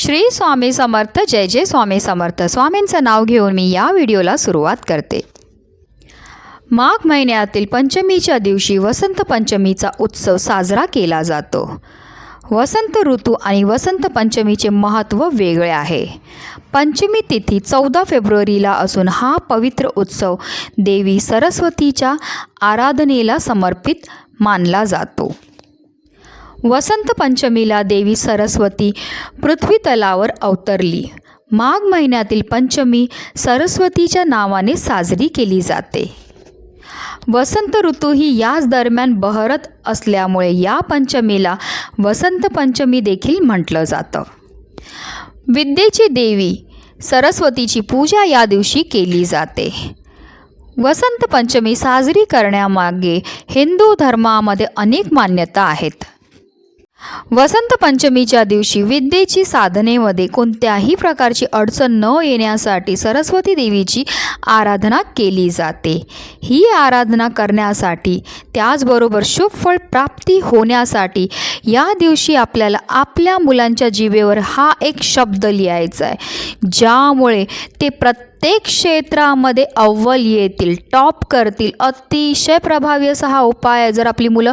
श्री स्वामी समर्थ जय जय स्वामी समर्थ. स्वामींचं नाव घेऊन मी या व्हिडिओला सुरुवात करते. माघ महिन्यातील पंचमीच्या दिवशी वसंत पंचमीचा उत्सव साजरा केला जातो. वसंत ऋतू आणि वसंत पंचमीचे महत्त्व वेगळे आहे. पंचमी तिथी चौदा फेब्रुवारीला असून हा पवित्र उत्सव देवी सरस्वतीच्या आराधनेला समर्पित मानला जातो. वसंत पंचमीला देवी सरस्वती पृथ्वीतलावर अवतरली. माघ महिन्यातील पंचमी सरस्वतीच्या नावाने साजरी केली जाते. वसंत ऋतू ही याच दरम्यान बहरत असल्यामुळे या पंचमीला वसंत पंचमी देखील म्हटलं जातं. विद्येची देवी सरस्वतीची पूजा या दिवशी केली जाते. वसंत पंचमी साजरी करण्यामागे हिंदू धर्मामध्ये अनेक मान्यता आहेत. वसंत पंचमीच्या दिवशी विद्येची साधनेमध्ये कोणत्याही प्रकारची अडचण न येण्यासाठी सरस्वती देवीची आराधना केली जाते. ही आराधना करण्यासाठी त्याचबरोबर शुभ फळ प्राप्ती होण्यासाठी या दिवशी आपल्याला आपल्या मुलांच्या जीवेवर हा एक शब्द लिहायचा आहे. ज्यामुळे ते प्रत्येक प्रत्येक क्षेत्रामध्ये अव्वल येतील टॉप करतील अतिशय प्रभावी असा हा उपाय आहे. जर आपली मुलं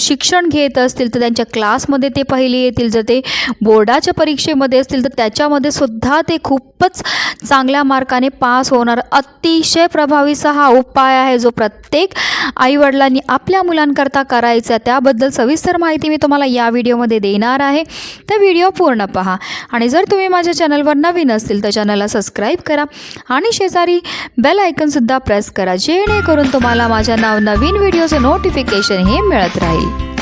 शिक्षण घेत असतील तर त्यांच्या क्लासमध्ये ते पहिले येतील. जर ते बोर्डाच्या परीक्षेमध्ये असतील तर त्याच्यामध्ये सुद्धा ते खूपच चांगल्या मार्काने पास होणार. अतिशय प्रभावीचा हा उपाय आहे जो प्रत्येक आईवडिलांनी आपल्या मुलांकरता करायचा आहे. त्याबद्दल सविस्तर माहिती मी तुम्हाला या व्हिडिओमध्ये देणार आहे. तर व्हिडिओ पूर्ण पहा. आणि जर तुम्ही माझ्या चॅनलवर नवीन असतील तर चॅनलला सबस्क्राईब करा. आणि शेजारी बेल आयकनसुद्धा प्रेस करा जेणेकरून तुम्हाला माझ्या नाव नवीन व्हिडिओचं नोटिफिकेशन हे मिळत राहील.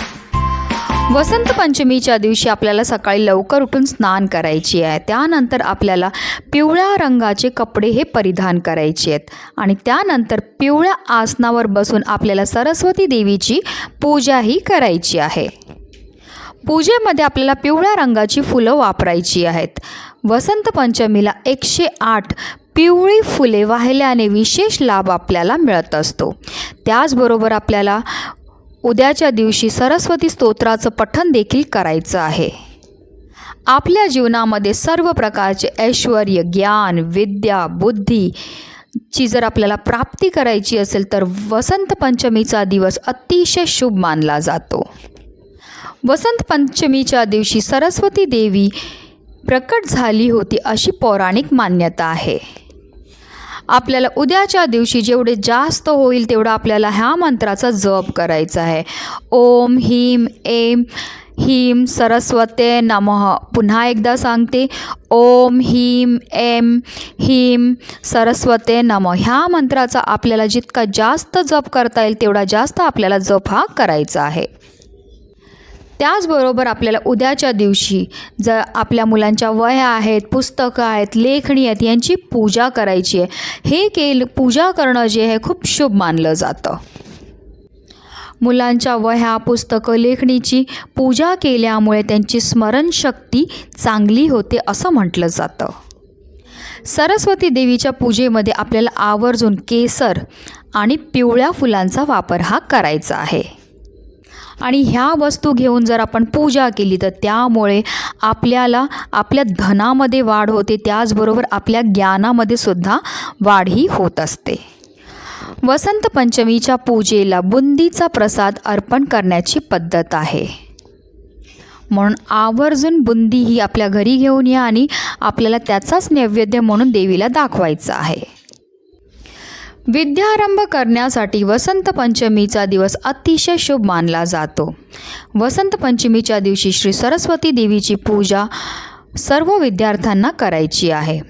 वसंत पंचमीच्या दिवशी आपल्याला सकाळी लवकर उठून स्नान करायची आहे. त्यानंतर आपल्याला पिवळ्या रंगाचे कपडे हे परिधान करायचे आहेत. आणि त्यानंतर पिवळ्या आसनावर बसून आपल्याला सरस्वती देवीची पूजाही करायची आहे. पूजेमध्ये आपल्याला पिवळ्या रंगाची फुलं वापरायची आहेत. वसंत पंचमीला एकशे आठ पिवळी फुले वाहिल्याने विशेष लाभ आपल्याला मिळत असतो. त्याचबरोबर आपल्याला उद्याच्या दिवशी सरस्वती स्तोत्राचं पठण देखील करायचं आहे. आपल्या जीवनामध्ये सर्व प्रकारचे ऐश्वर ज्ञान विद्या बुद्धी ची जर आपल्याला प्राप्ती करायची असेल तर वसंत पंचमीचा दिवस अतिशय शुभ मानला जातो. वसंत पंचमीच्या दिवशी सरस्वती देवी प्रकट झाली होती अशी पौराणिक मान्यता आहे. आपल्याला उद्याच्या दिवशी जेवढे जास्त होईल तेवढं आपल्याला ह्या मंत्राचा जप करायचा आहे. ओम ह्रीम एम ह्रीम सरस्वते नमः. पुन्हा एकदा सांगते. ओम ह्रीम एम ह्रीम सरस्वते नमः. ह्या मंत्राचा आपल्याला जितका जास्त जप करता येईल तेवढा जास्त आपल्याला जप हा करायचा आहे. त्याचबरोबर आपल्याला उद्याच्या दिवशी जर आपल्या मुलांच्या वह्या आहेत पुस्तकं आहेत लेखणी आहेत यांची पूजा करायची आहे. हे केल पूजा करणं जे आहे खूप शुभ मानलं जातं. मुलांच्या वह्या पुस्तकं लेखणीची पूजा केल्यामुळे त्यांची स्मरणशक्ती चांगली होते असं म्हटलं जातं. सरस्वती देवीच्या पूजेमध्ये आपल्याला आवर्जून केसर आणि पिवळ्या फुलांचा वापर हा करायचा आहे. आणि ह्या वस्तू घेऊन जर आपण पूजा केली तर त्यामुळे आपल्याला आपल्या धनामध्ये वाढ होते त्याचबरोबर आपल्या ज्ञानामध्ये सुद्धा वाढ ही होत असते. वसंत पंचमीच्या पूजेला बुंदीचा प्रसाद अर्पण करण्याची पद्धत आहे. म्हणून आवर्जून बुंदी ही आपल्या घरी घेऊन या आणि आपल्याला त्याचाच नैवेद्य म्हणून देवीला दाखवायचा आहे. विद्यारंभ करण्यासाठी वसंत पंचमीचा दिवस अतिशय शुभ मानला जातो. वसंत पंचमीच्या दिवशी श्री सरस्वती देवीची पूजा सर्व विद्यार्थ्यांना करायची आहे.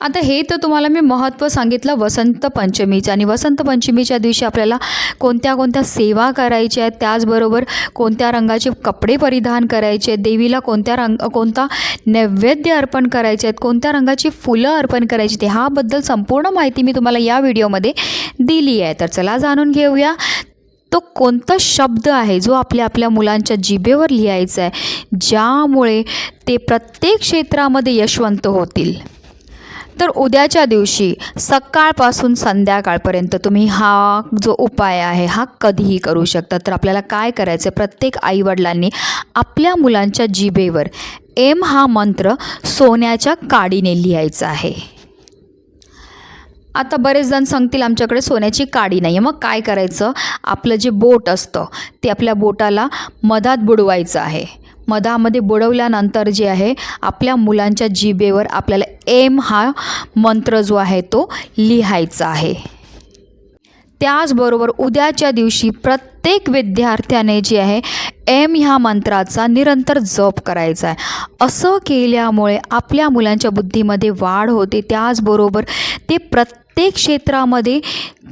आता हे तर तुम्हाला मी महत्त्व सांगितलं वसंत पंचमीचं. आणि वसंत पंचमीच्या दिवशी आपल्याला कोणत्या कोणत्या सेवा करायच्या आहेत त्याचबरोबर कोणत्या रंगाचे कपडे परिधान करायचे आहेत देवीला कोणत्या रंग कोणता नैवेद्य अर्पण करायचे आहेत कोणत्या रंगाची फुलं अर्पण करायची ते ह्याबद्दल संपूर्ण माहिती मी तुम्हाला या व्हिडिओमध्ये दिली आहे. तर चला जाणून घेऊया तो कोणता शब्द आहे जो आपल्या आपल्या मुलांच्या जिभेवर लिहायचा आहे ज्यामुळे ते प्रत्येक क्षेत्रामध्ये यशवंत होतील? तर उद्याच्या दिवशी सकाळपासून संध्याकाळपर्यंत तुम्ही हा जो उपाय आहे हा कधीही करू शकता. तर आपल्याला काय करायचं आहे प्रत्येक आईवडिलांनी आपल्या मुलांच्या जिभेवर एम हा मंत्र सोन्याच्या काडीने लिहायचा आहे. आता बरेच जण सांगतील आमच्याकडे सोन्याची काडी नाही आहे मग काय करायचं? आपलं जे बोट असतं ते आपल्या बोटाला मधात बुडवायचं आहे. मधामध्ये बुडवल्यानंतर जे आहे आपल्या मुलांच्या जिभेवर आपल्याला एम हा मंत्र जो आहे तो लिहायचा आहे. त्याचबरोबर उद्याच्या दिवशी प्रत्येक विद्यार्थ्याने जे आहे एम ह्या मंत्राचा निरंतर जप करायचा आहे. असं केल्यामुळे आपल्या मुलांच्या बुद्धीमध्ये वाढ होते. त्याचबरोबर ते प्रत्येक क्षेत्रामध्ये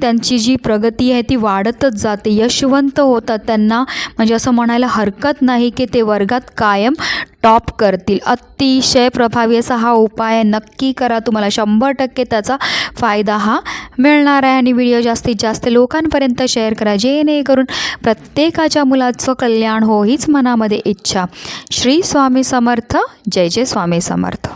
त्यांची जी प्रगती आहे ती वाढतच जाते. यशवंत होतात त्यांना. म्हणजे असं म्हणायला हरकत नाही की ते वर्गात कायम टॉप करतील. अतिशय प्रभावी असा हा उपाय नक्की करा तुम्हाला शंभर टक्के त्याचा फायदा हा मिळणार आहे. आणि व्हिडिओ जास्तीत जास्त लोकांपर्यंत शेअर करा. जेणेकरून प्रत्येकाच्या मुलाचं कल्याण हो हीच मनामध्ये इच्छा. श्री स्वामी समर्थ. जय जय स्वामी समर्थ.